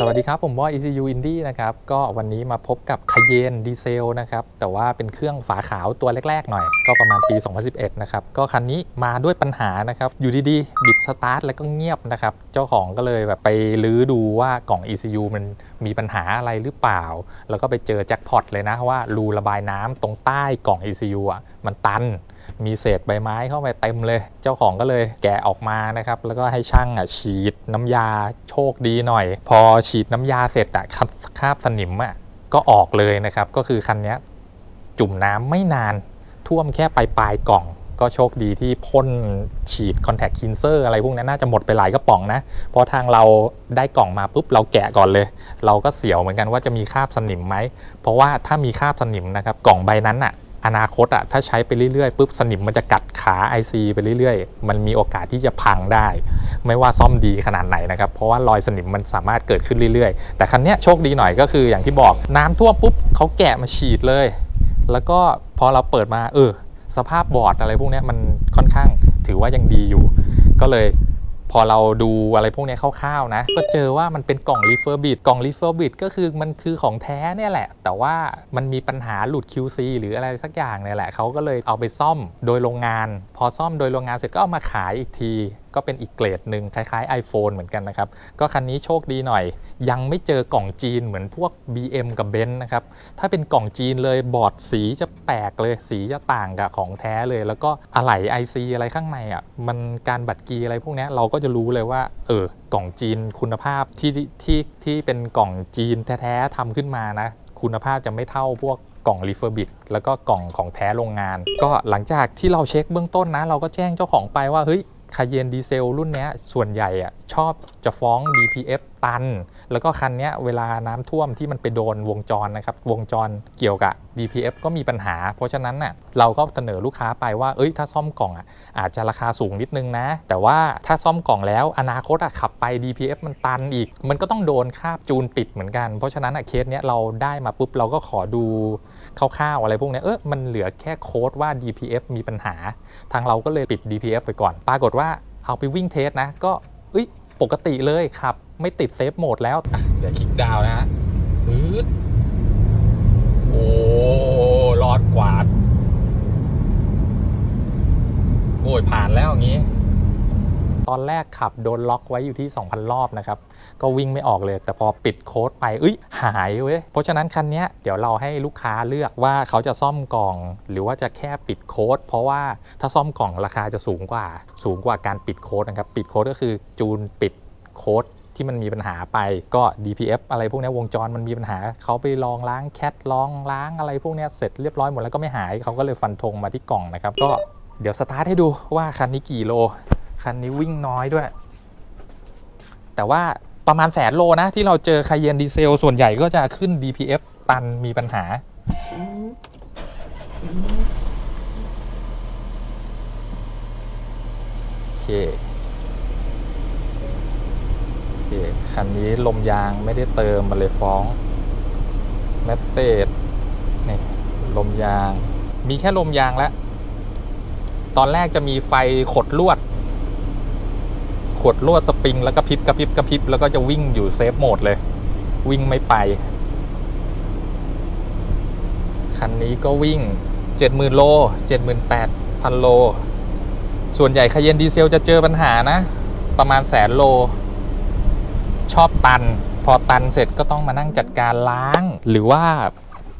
สวัสดีครับ ผมบอย ECU Indie นะครับ ก็วันนี้มาพบกับ Cayenne Diesel นะครับ แต่ว่าเป็นเครื่องฝาขาวตัวแรก ๆ หน่อย ก็ประมาณปี 2011 นะครับ ก็คันนี้มาด้วยปัญหานะครับ อยู่ดีๆ บิดสตาร์ทแล้วก็เงียบนะครับ เจ้าของก็เลยแบบไปลื้อดูว่ากล่อง ECU มันมีปัญหาอะไรหรือเปล่า แล้วก็ไปเจอแจ็คพอตเลยนะว่ารูระบายน้ำตรงใต้กล่อง ECU อะมันตัน มีเศษใบไม้เข้าไปเต็มเลย เจ้าของก็เลยแกะออกมานะครับ แล้วก็ให้ช่างอะฉีดน้ำยาโชคดีหน่อย พอฉีดน้ำยาเสร็จอะคราบสนิมอะก็ออกเลยนะครับ ก็คือคันนี้จุ่มน้ำไม่นานท่วมแค่ปลายปลายกล่องก็โชคดีที่พ่นฉีดคอนแทคคินเซอร์อะไรพวกนั้นน่าจะหมดไปหลายกระป๋องนะ เพราะทางเราได้กล่องมาปุ๊บเราแกะก่อนเลย เราก็เสียวเหมือนกันว่าจะมีคราบสนิมไหม เพราะว่าถ้ามีคราบสนิมนะครับ กล่องใบนั้นอะ อนาคตอะถ้าใช้ไปเรื่อยๆปุ๊บสนิมมันจะกัดขา IC ไปเรื่อยๆ มันมีโอกาสที่จะพังได้ ไม่ว่าซ่อมดีขนาดไหนนะครับ เพราะว่ารอยสนิมมันสามารถเกิดขึ้นเรื่อยๆ แต่คันเนี้ยโชคดีหน่อยก็คืออย่างที่บอกน้ำท่วมปุ๊บเขาแกะมาฉีดเลย แล้วก็พอเราเปิดมาเออสภาพบอร์ดอะไรพวกนี้มันค่อนข้างถือว่ายังดีอยู่ ก็เลย อเราดูอะไรพวกนี้คร่าวๆนะ ก็เจอว่ามันเป็นกล่องรีเฟอร์บิดกล่องรีเฟอร์บิดก็คือมันคือของแท้เนี่ยแหละ แต่ว่ามันมีปัญหาหลุด QC หรืออะไรสักอย่างเนี่ยแหละเขาก็เลยเอาไปซ่อมโดยโรงงานพอซ่อมโดยโรงงานเสร็จก็เอามาขายอีกที ก็เป็นอีกเกรดหนึ่งคล้ายๆ iPhone เหมือนกันนะครับ ก็คันนี้โชคดีหน่อย ยังไม่เจอกล่องจีนเหมือนพวก BM กับ b e n นะครับ ถ้าเป็นกล่องจีนเลยบอร์ดสีจะแปลกเลยสีจะต่างกับของแท้เลย แล้วก็อะไหล่ IC อะไรข้างในอะมันการบัดกีอะไรพวกนี้เราก็จะรู้เลยว่า เออกล่องจีนคุณภาพที่ที่ที่เป็นกล่องจีนแท้ๆทำขึ้นมานะ คุณภาพจะไม่เท่าพวก กล่องรีเฟอร์บิดแล้วก็กล่องของแท้โรงงาน ก็หลังจากที่เราเช็คเบื้องต้นนะ เราก็แจ้งเจ้าของไปว่าเฮ้ยคาเยนดีเซลรุ่นนี้ส่วนใหญ่อะชอบจะฟ้อง DPF ตัน แล้วก็คันนี้เวลาน้ำท่วมที่มันไปโดนวงจรนะครับ วงจรเกี่ยวกับ DPF ก็มีปัญหา เพราะฉะนั้นน่ะเราก็เสนอลูกค้าไปว่า เอ้ย ถ้าซ่อมกล่องอะอาจจะราคาสูงนิดนึงนะ แต่ว่าถ้าซ่อมกล่องแล้วอนาคตอะขับไป DPF มันตันอีก มันก็ต้องโดนคาบจูนปิดเหมือนกัน เพราะฉะนั้นอะเคสเนี้ยเราได้มาปุ๊บเราก็ขอดูคร่าวๆอะไรพวกนี้เออมันเหลือแค่โค้ดว่า DPF มีปัญหา ทางเราก็เลยปิด DPF ไปก่อน ปรากฏว่าเอาไปวิ่งเทสนะ ก็เอ้ย ปกติเลยครับ ไม่ติดเซฟโหมดแล้วอะเดี๋ยวคลิกดาวน์นะฮะปื๊ดโอ้รอดกวาดโอ้ยผ่านแล้วอย่างนี้ ตอนแรกขับโดนล็อกไว้อยู่ที่ 2,000 รอบนะครับ ก็วิ่งไม่ออกเลย แต่พอปิดโค้ดไปเอ้ยหายเว้ย เพราะฉะนั้นคันนี้เดี๋ยวเราให้ลูกค้าเลือกว่าเขาจะซ่อมกล่อง หรือว่าจะแค่ปิดโค้ด เพราะว่าถ้าซ่อมกล่องราคาจะสูงกว่า สูงกว่าการปิดโค้ดนะครับ ปิดโค้ดก็คือจูนปิดโค้ดที่มันมีปัญหาไปก็ DPF อะไรพวกนี้วงจรมันมีปัญหา เขาไปลองล้างแคทลองล้างอะไรพวกนี้เสร็จเรียบร้อยหมดแล้วก็ไม่หายเขาก็เลยฟันธงมาที่กล่องนะครับ ก็เดี๋ยวสตาร์ทให้ดูว่าคันนี้กี่โล คันนี้วิ่งน้อยด้วย แต่ว่าประมาณแสนโลนะ ที่เราเจอคายเยนดีเซล ส่วนใหญ่ก็จะขึ้น DPF ตันมีปัญหา โอเค โอเค คันนี้ลมยางไม่ได้เติมมาเลยฟ้องแมสเซจนี่ลมยาง มีแค่ลมยางแล้ว ตอนแรกจะมีไฟขดลวด ขดลวดสปริง แล้วก็พริบกระพริบกระพริบแล้วก็จะวิ่งอยู่เซฟโหมดเลย วิ่งไม่ไป คันนี้ก็วิ่ง 70,000 โล 78,000 โล ส่วนใหญ่คาเยนดีเซลจะเจอปัญหานะ ประมาณแสนโล ชอบตัน พอตันเสร็จก็ต้องมานั่งจัดการล้าง หรือว่า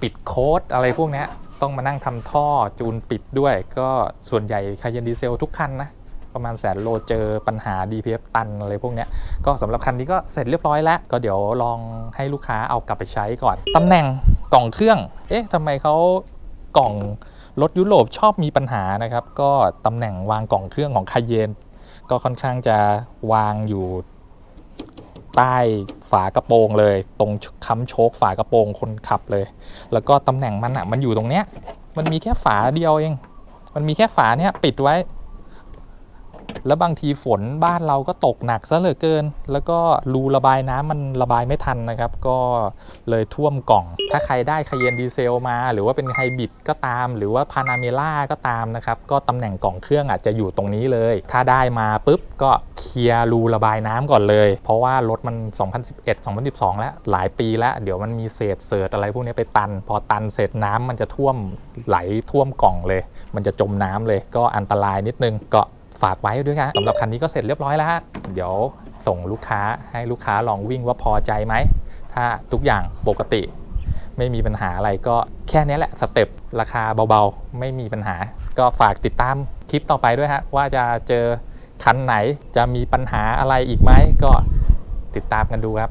ปิดโค้ดอะไรพวกนี้ต้องมานั่งทำท่อจูนปิดด้วย ก็ส่วนใหญ่คาเยนดีเซลทุกคันนะ ประมาณแสนโลเจอปัญหา DPF ตันอะไรพวกเนี้ยก็สำหรับคันนี้ก็เสร็จเรียบร้อยแล้ว ก็เดี๋ยวลองให้ลูกค้าเอากลับไปใช้ก่อนตำแหน่งกล่องเครื่อง เอ๊ะทำไมเขากล่องรถยุโรปชอบมีปัญหานะครับ ก็ตำแหน่งวางกล่องเครื่องของคาเยนก็ค่อนข้างจะวางอยู่ใต้ฝากระโปรงเลย ตรงค้ำโชคฝากระโปรงคนขับเลย แล้วก็ตำแหน่งมันอะมันอยู่ตรงเนี้ย มันมีแค่ฝาเดียวเอง มันมีแค่ฝาเนี้ยปิดไว้ แล้วบางทีฝนบ้านเราก็ตกหนักซะเหลือเกิน แล้วก็รูระบายน้ำมันระบายไม่ทันนะครับ ก็เลยท่วมกล่อง ถ้าใครได้คาเยนดีเซลมา หรือว่าเป็นไฮบริดก็ตาม หรือว่าพานาเมล่าก็ตามนะครับ ก็ตำแหน่งกล่องเครื่องอาจจะอยู่ตรงนี้เลย ถ้าได้มาปุ๊บก็เคลียร์รูระบายน้ำก่อนเลย เพราะว่ารถมัน 2011 2012 แล้วหลายปีแล้ว เดี๋ยวมันมีเศษเศษอะไรพวกนี้ไปตัน พอตันเสร็จน้ำมันจะท่วมไหลท่วมกล่องเลย มันจะจมน้ำเลย ก็อันตรายนิดนึงก็ ฝากไว้ด้วยครับสำหรับคันนี้ก็เสร็จเรียบร้อยแล้วฮะเดี๋ยวส่งลูกค้าให้ลูกค้าลองวิ่งว่าพอใจไหม ถ้าทุกอย่างปกติ ไม่มีปัญหาอะไรก็แค่นี้แหละสเต็ปราคาเบาๆ ไม่มีปัญหา ก็ฝากติดตามคลิปต่อไปด้วยฮะว่าจะเจอคันไหนจะมีปัญหาอะไรอีกไหมก็ติดตามกันดูครับ